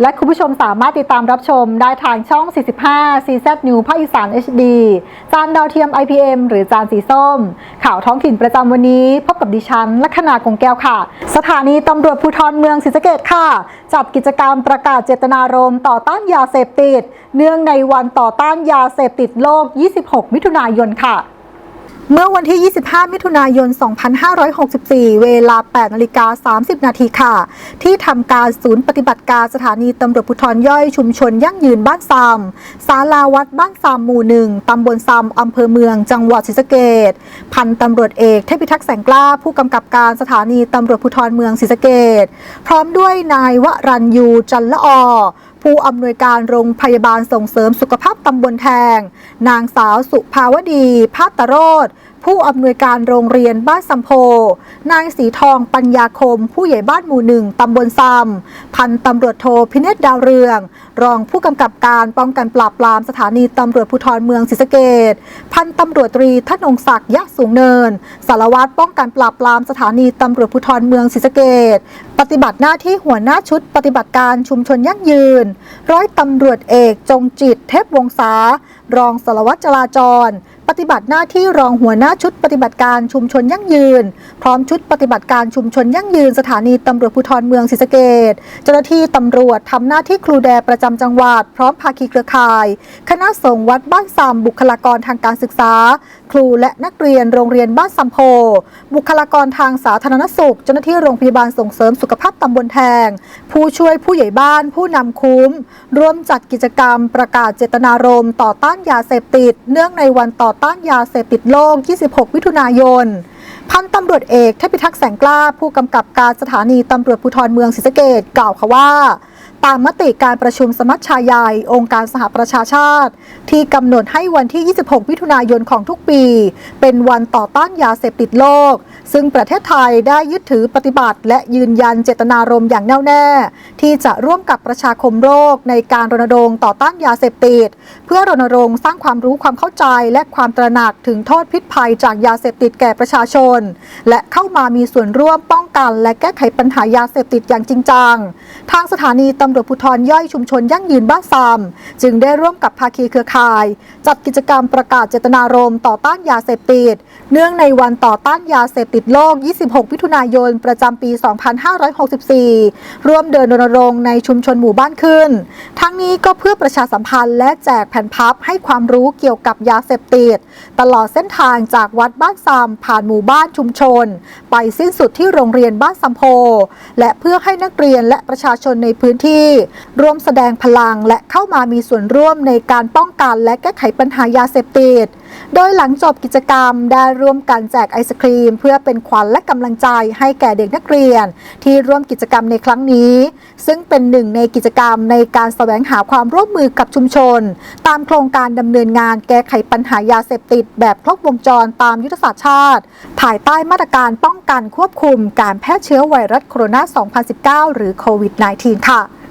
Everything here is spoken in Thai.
และคุณผู้ชมสามารถติดตามรับชมได้ทางช่อง 45 CZ New ภาคอีสาน HD จานดาวเทียม IPM หรือจานสีส้ม ข่าวท้องถิ่นประจำวันนี้ พบกับดิฉันลัคนากงแก้วค่ะ สถานีตำรวจภูธรเมืองศรีสะเกดค่ะ จัดกิจกรรมประกาศเจตนารมณ์ต่อต้านยาเสพติด เนื่องในวันต่อต้านยาเสพติดโลก 26 มิถุนายนค่ะ เมื่อวันที่ 25 มิถุนายน 2564 เวลา 8นาฬิกา 30 นาทีค่ะ ที่ทำการศูนย์ปฏิบัติการสถานีตำรวจภูธรย่อยชุมชนยั่งยืนบ้านซามศาลาวัดบ้านซามหมู่หนึ่งตำบลซามอำเภอเมือง จังหวัดศรีสะเกดพันตำรวจเอกเทพิทักษ์แสงกล้า ผู้กำกับการสถานีตำรวจภูธรเมืองศรีสะเกดพร้อมด้วยนายวรัญยูจันละอ ผู้อำนวยการโรงพยาบาลส่งเสริมสุขภาพตำบลแทง นางสาวสุภาวดีพาตโรธ ผู้อำนวยการโรงเรียนบ้านสัมโพ นายสีทองปัญญาคม ผู้ใหญ่บ้านหมู่หนึ่งตำบลซัมพันตำรวจโทพิเนศดาวเรือง รองผู้กำกับการป้องกันปราบปรามสถานีตำรวจภูธรเมืองศรีสะเกดพันตำรวจตรีธนงศักดิ์ยะสูงเนิน สารวัตรป้องกันปราบปรามสถานีตำรวจภูธรเมืองศรีสะเกดปฏิบัติหน้าที่หัวหน้าชุดปฏิบัติการชุมชนยั่งยืน ร้อยตำรวจเอกจงจิตเทพวงศารองสารวัตรจราจร ปฏิบัติหน้าที่รองหัวหน้าชุดปฏิบัติการชุมชนยั่งยืน พร้อมชุดปฏิบัติการชุมชนยั่งยืน สถานีตำรวจภูธรเมืองศรีสะเกดเจ้าหน้าที่ตำรวจทำหน้าที่ครูแดประจำจังหวัด พร้อมภาคีเครือข่าย คณะสงฆ์วัดบ้านซามบุคลากรทางการศึกษา ครูและนักเรียนโรงเรียนบ้านสัมโพ บุคลากรทางสาธารณสุข เจ้าหน้าที่โรงพยาบาลส่งเสริมสุขภาพตำบลแทง ผู้ช่วยผู้ใหญ่บ้าน ผู้นำคุ้ม ร่วมจัดกิจกรรมประกาศเจตนารมณ์ต่อต้านยาเสพติด เนื่องในวันต่อต้านยาเสพติดโลก 26 มิถุนายน พันตำรวจเอกเทพิทักษ์แสงกล้า ผู้กำกับการสถานีตำรวจภูธรเมืองศรีสะเกดกล่าวค่ะว่า ตามมติการประชุมสมัชชาใหญ่องค์การสหประชาชาติ ที่กำหนดให้วันที่ 26 มิถุนายนของทุกปี เป็นวันต่อต้านยาเสพติดโลก ซึ่งประเทศไทยได้ยึดถือปฏิบัติ และยืนยันเจตนารมณ์อย่างแน่วแน่ ที่จะร่วมกับประชาคมโลกในการรณรงค์ต่อต้านยาเสพติด เพื่อรณรงค์สร้างความรู้ความเข้าใจและความตระหนักถึงโทษพิษภัยจากยาเสพติดแก่ประชาชน และเข้ามามีส่วนร่วมป้อง กัน และแก้ไขปัญหายาเสพติดอย่างจริงจัง ทางสถานีตำรวจภูธรย่อยชุมชนยั่งยืนบ้านซามจึงได้ร่วมกับภาคีเครือข่าย จัดกิจกรรมประกาศเจตนารมณ์ต่อต้านยาเสพติด เนื่องในวันต่อต้านยาเสพติดโลก 26 มิถุนายน ประจำปี 2564 ร่วมเดินรณรงค์ในชุมชนหมู่บ้านขึ้น ทั้งนี้ก็เพื่อประชาสัมพันธ์และแจกแผ่นพับให้ความรู้เกี่ยวกับยาเสพติด ตลอดเส้นทางจากวัดบ้านซามผ่านหมู่บ้านชุมชน ไปสิ้นสุดที่โรงเรียนบ้านสัมโพ และเพื่อให้นักเรียนและประชาชนในพื้นที่ ร่วมแสดงพลังและเข้ามามีส่วนร่วมในการป้องกันและแก้ไขปัญหายาเสพติด โดยหลังจบกิจกรรมได้ร่วมกันแจกไอศครีม เพื่อเป็นขวัญและกำลังใจให้แก่เด็กนักเรียน ที่ร่วมกิจกรรมในครั้งนี้ ซึ่งเป็นหนึ่งในกิจกรรมในการแสวงหาความร่วมมือกับชุมชน ตามโครงการดำเนินงานแก้ไขปัญหายาเสพติด แบบครบวงจรตามยุทธศาสตร์ชาติ ภายใต้มาตรการป้องกันควบคุมการแพร่เชื้อไวรัสโคโรนา 2019 หรือโควิด -19 ค่ะ